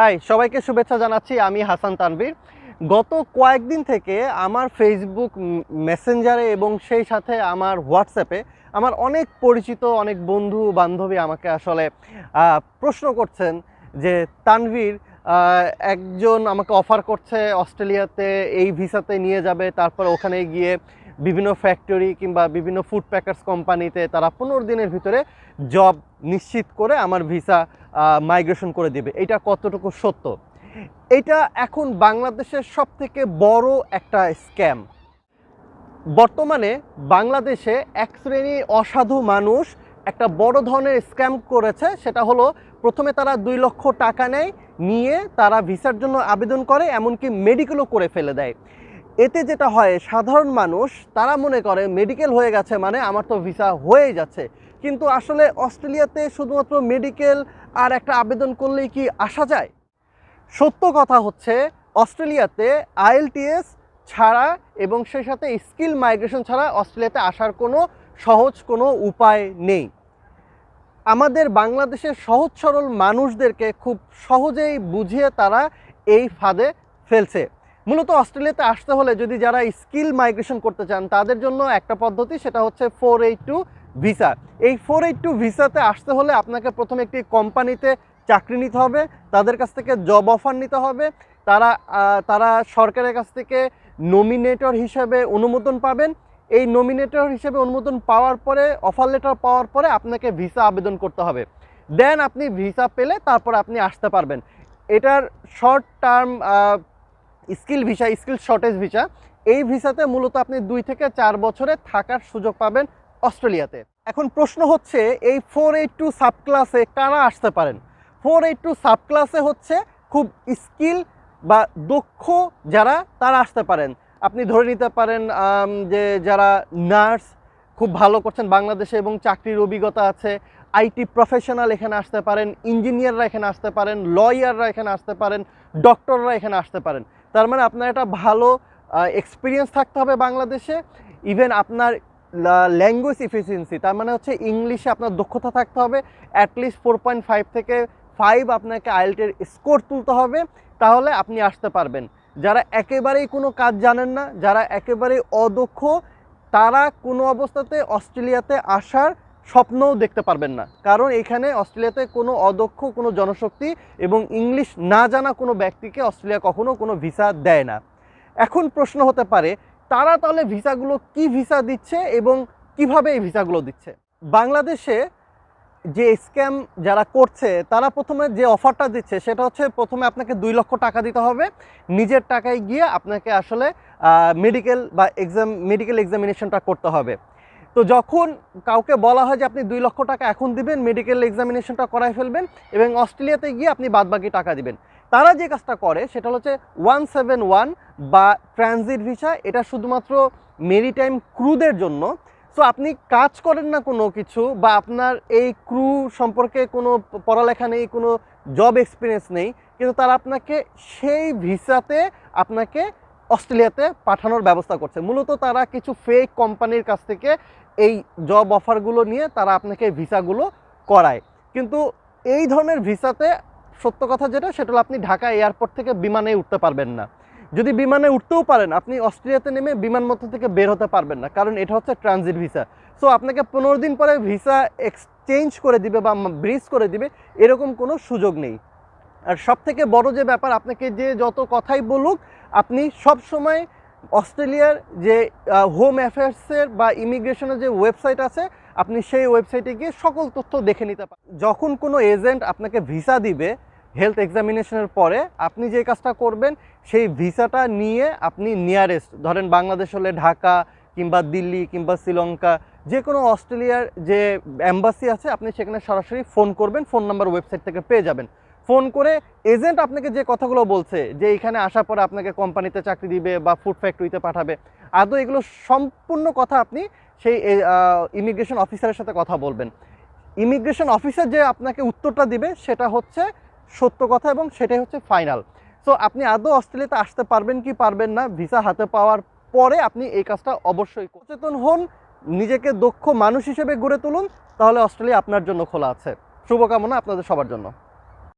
High, সবাইকে শুভেচ্ছা জানাচ্ছি, আমি হাসান তানভীর। গত কয়েকদিন থেকে আমার ফেসবুক মেসেঞ্জারে এবং সেই সাথে আমার হোয়াটসঅ্যাপে আমার অনেক পরিচিত, অনেক বন্ধু, বান্ধবী আমাকে আসলে প্রশ্ন করছেন যে, তানভীর একজন আমাকে অফার করছে অস্ট্রেলিয়াতে, এই ভিসাতে নিয়ে যাবে, তারপর ওখানে গিয়ে বিভিন্ন ফ্যাক্টরি কিংবা বিভিন্ন ফুড প্যাকার্স কোম্পানিতে তারা পনেরো দিনের ভিতরে জব নিশ্চিত করে আমার ভিসা মাইগ্রেশন করে দিবে। এটা কতটুকু সত্য? এটা এখন বাংলাদেশের সব থেকে বড় একটা স্ক্যাম বর্তমানে বাংলাদেশে এক শ্রেণি অসাধু মানুষ একটা বড় ধরনের স্ক্যাম করেছে। সেটা হলো, প্রথমে তারা দুই লক্ষ টাকা নেয়, নিয়ে তারা ভিসার জন্য আবেদন করে, এমনকি মেডিকেলও করে ফেলে দেয়। এতে যেটা হয়, সাধারণ মানুষ, তারা মনে করে মেডিকেল হয়ে গেছে মানে আমার তো ভিসা হয়ে যাচ্ছে। কিন্তু আসলে অস্ট্রেলিয়াতে শুধুমাত্র মেডিকেল আর একটা আবেদন করলেই কি আসা যায়? সত্য কথা হচ্ছে, অস্ট্রেলিয়াতে আইএলটিএস ছাড়া এবং সেই সাথে স্কিল মাইগ্রেশন ছাড়া অস্ট্রেলিয়াতে আসার কোনো সহজ কোনো উপায় নেই। আমাদের বাংলাদেশের সহজ সরল মানুষদেরকে খুব সহজেই বুঝিয়ে তারা এই ফাঁদে ফেলছে। মূলত অস্ট্রেলিয়াতে আসতে হলে যদি যারা স্কিল মাইগ্রেশন করতে চান, তাদের জন্য একটা পদ্ধতি, সেটা হচ্ছে ফোর এইট টু ভিসা। এই ফোর এইট টু ভিসাতে আসতে হলে আপনাকে প্রথমে একটি কোম্পানিতে চাকরি নিতে হবে, তাদের কাছ থেকে জব অফার নিতে হবে, তারা তারা সরকারের কাছ থেকে নমিনেটর হিসেবে অনুমোদন পাবেন। এই নমিনেটর হিসেবে অনুমোদন পাওয়ার পরে অফার লেটার পাওয়ার পরে আপনাকে ভিসা আবেদন করতে হবে। দেন আপনি ভিসা পেলে তারপর আপনি আসতে পারবেন। এটার short term skill visa skill shortage visa এই ভিসাতে মূলত আপনি দুই থেকে চার বছরে থাকার সুযোগ পাবেন। অস্ট্রেলিয়াতে। এখন প্রশ্ন হচ্ছে, এই ফোর এইট টু সাব ক্লাসে কারা আসতে পারেন? ফোর এইট টু সাব ক্লাসে হচ্ছে খুব স্কিল বা দক্ষ যারা, তারা আসতে পারেন। আপনি ধরে নিতে পারেন যে যারা নার্স, খুব ভালো করছেন বাংলাদেশে এবং চাকরির অভিজ্ঞতা আছে। আইটি প্রফেশনাল এখানে আসতে পারেন, ইঞ্জিনিয়াররা এখানে আসতে পারেন, লয়াররা এখানে আসতে পারেন, ডক্টররা এখানে আসতে পারেন। তার মানে আপনার একটা ভালো এক্সপিরিয়েন্স থাকতে হবে বাংলাদেশে। ইভেন আপনার ল্যাঙ্গুয়েজ ইফিসিয়েন্সি তার মানে হচ্ছে ইংলিশে আপনার দক্ষতা থাকতে হবে at least four point five থেকে ফাইভ আপনাকে আইএলটের স্কোর তুলতে হবে, তাহলে আপনি আসতে পারবেন। যারা একেবারেই কোনো কাজ জানেন না, যারা একেবারেই অদক্ষ, তারা কোনো অবস্থাতে অস্ট্রেলিয়াতে আসার স্বপ্নও দেখতে পারবেন না। কারণ এখানে অস্ট্রেলিয়াতে কোনো অদক্ষ, কোনো জনশক্তি এবং ইংলিশ না জানা কোনো ব্যক্তিকে অস্ট্রেলিয়া কখনো কোনো ভিসা দেয় না। এখন প্রশ্ন হতে পারে তারা তাহলে ভিসাগুলো কি ভিসা দিচ্ছে এবং কীভাবে এই ভিসাগুলো দিচ্ছে? বাংলাদেশে যে স্ক্যাম যারা করছে, তারা প্রথমে যে অফারটা দিচ্ছে, সেটা হচ্ছে প্রথমে আপনাকে দুই লক্ষ টাকা দিতে হবে। নিজের টাকায় গিয়ে আপনাকে আসলে মেডিকেল বা এক্সাম মেডিকেল এক্সামিনেশনটা করতে হবে। তো যখন কাউকে বলা হয় যে আপনি দুই লক্ষ টাকা এখন দিবেন মেডিকেল এক্সামিনেশনটা করায় ফেলবেন এবং অস্ট্রেলিয়াতে গিয়ে আপনি বাদবাকি টাকা দিবেন। তারা যে কাজটা করে সেটা হচ্ছে ওয়ান সেভেন ওয়ান বা ট্রানজিট ভিসা, এটা শুধুমাত্র মেরিটাইম ক্রুদের জন্য। সো আপনি কাজ করেন না কোনো কিছু বা আপনার এই ক্রু সম্পর্কে কোনো পড়ালেখা নেই, কোনো জব এক্সপিরিয়েন্স নেই, কিন্তু তারা আপনাকে সেই ভিসাতে আপনাকে অস্ট্রেলিয়াতে পাঠানোর ব্যবস্থা করছে। মূলত তারা কিছু ফেক কোম্পানির কাছ থেকে এই জব অফারগুলো নিয়ে তারা আপনাকে ভিসাগুলো করায়। কিন্তু এই ধরনের ভিসাতে সত্য কথা যেটা, সেটা হলো আপনি ঢাকা এয়ারপোর্ট থেকে বিমানে উঠতে পারবেন না। যদি বিমানে উঠতেও পারেন, আপনি অস্ট্রেলিয়াতে নেমে বিমানবন্দর থেকে বের হতে পারবেন না, কারণ এটা হচ্ছে ট্রানজিট ভিসা সো আপনাকে পনেরো দিন পরে ভিসা এক্সচেঞ্জ করে দিবে বা ব্রিজ করে দিবে, এরকম কোনো সুযোগ নেই। আর সব থেকে বড় যে ব্যাপার, আপনাকে যে যত কথাই বলুক, আপনি সব সময় অস্ট্রেলিয়ার যে হোম অ্যাফেয়ার্সের বা ইমিগ্রেশনের যে ওয়েবসাইট আছে, আপনি সেই ওয়েবসাইটে গিয়ে সকল তথ্য দেখে নিতে পারেন যখন কোনো এজেন্ট আপনাকে ভিসা দিবে হেলথ এক্সামিনেশনের পরে আপনি যে কাজটা করবেন, সেই ভিসাটা নিয়ে আপনি নিয়ারেস্ট ধরেন বাংলাদেশ হলে ঢাকা কিংবা দিল্লি কিংবা শ্রীলঙ্কা যে কোনো অস্ট্রেলিয়ার যে অ্যাম্বাসি আছে, আপনি সেখানে সরাসরি ফোন করবেন ফোন নাম্বার ওয়েবসাইট থেকে পেয়ে যাবেন। ফোন করে এজেন্ট আপনাকে যে কথাগুলো বলছে, যে এখানে আসার পরে আপনাকে কোম্পানিতে চাকরি দিবে বা ফুড ফ্যাক্টরিতে পাঠাবে, আদৌ এগুলো সম্পূর্ণ কথা আপনি সেই ইমিগ্রেশন অফিসারের সাথে কথা বলবেন। ইমিগ্রেশন অফিসার যে আপনাকে উত্তরটা দিবে, সেটা হচ্ছে সত্য কথা এবং সেটাই হচ্ছে ফাইনাল সো আপনি আদৌ অস্ট্রেলিয়াতে আসতে পারবেন কি পারবেন না, ভিসা হাতে পাওয়ার পরে আপনি এই কাজটা অবশ্যই সচেতন হন, নিজেকে দক্ষ মানুষ হিসেবে গড়ে তুলুন, তাহলে অস্ট্রেলিয়া আপনার জন্য খোলা আছে। শুভকামনা আপনাদের সবার জন্য।